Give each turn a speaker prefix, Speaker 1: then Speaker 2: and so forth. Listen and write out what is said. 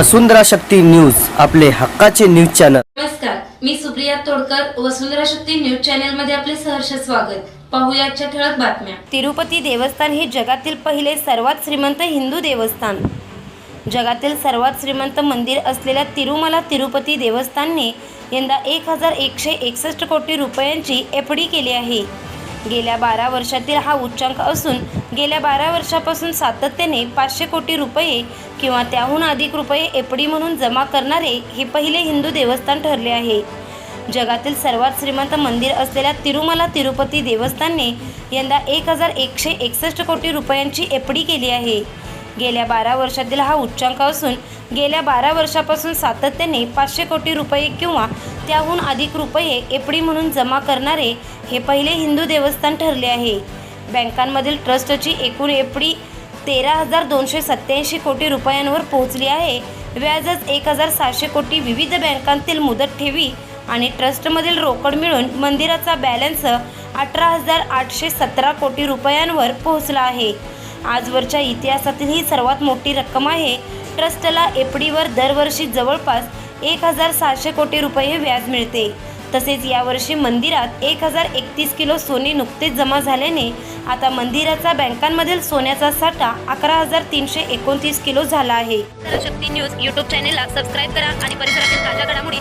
Speaker 1: वसुंधरा Shakti news आपले हक्काचे news channel.
Speaker 2: नमस्कार मी सुप्रिया तोडकर वसुंधरा शक्ती न्यूज चॅनलमध्ये आपले सहर्ष स्वागत. पाहूया आजच्या ठळक बातम्या.
Speaker 3: तिरुपती देवस्थान हे जगातील पहिले सर्वात श्रीमंत हिंदू देवस्थान. जगातील सर्वात श्रीमंत मंदिर असलेल्या तिरुमला तिरुपती देवस्थानने यंदा एक हजार एकशे एकसष्ट कोटी रुपयांची एफ डी केली आहे. गेल्या बारा वर्षातील हा उच्चांक असून गेल्या बारा वर्षापासून सातत्याने पाचशे कोटी रुपये किंवा त्याहून अधिक रुपये एफ डी म्हणून जमा करणारे हे पहिले हिंदू देवस्थान ठरले आहे. जगातील सर्वात श्रीमंत मंदिर असलेल्या तिरुमला तिरुपती देवस्थानने यंदा एक हजार एकशे एकसष्ट कोटी रुपयांची एफ डी केली आहे. गेल्या बारा वर्षातील हा उच्चांक असून गेल्या बारा वर्षापासून सातत्याने पाचशे कोटी रुपये किंवा त्याहून अधिक रुपये एफ डी म्हणून जमा करणारे हे पहिले हिंदू देवस्थान ठरले आहे. बँकांमधील ट्रस्टची एकूण एफ डी तेरा हजार दोनशे सत्याऐंशी कोटी रुपयांवर पोहोचली आहे. व्याजच एक हजार सहाशे कोटी विविध बँकांतील मुदत ठेवी आणि ट्रस्टमधील रोकड मिळून मंदिराचा बॅलन्स अठरा हजार आठशे सतरा कोटी रुपयांवर पोहोचला आहे. आजवरच्या इतिहासातील ही सर्वात मोठी रक्कम आहे. ट्रस्टला एफडीवर दरवर्षी जवळपास एक हजार सहाशे कोटी रुपये व्याज मिळते. तसेच यावर्षी मंदिरात एक हजार एकतीस किलो सोने नुकतेच जमा झाल्याने आता मंदिराचा बँकांमधील सोन्याचा साठा अकरा हजार तीनशे एकोणतीस किलो झाला आहे.
Speaker 4: शक्ती न्यूज यूट्यूब चॅनेलला सबस्क्राईब करा आणि परिसरातील ताज्या घडामोडी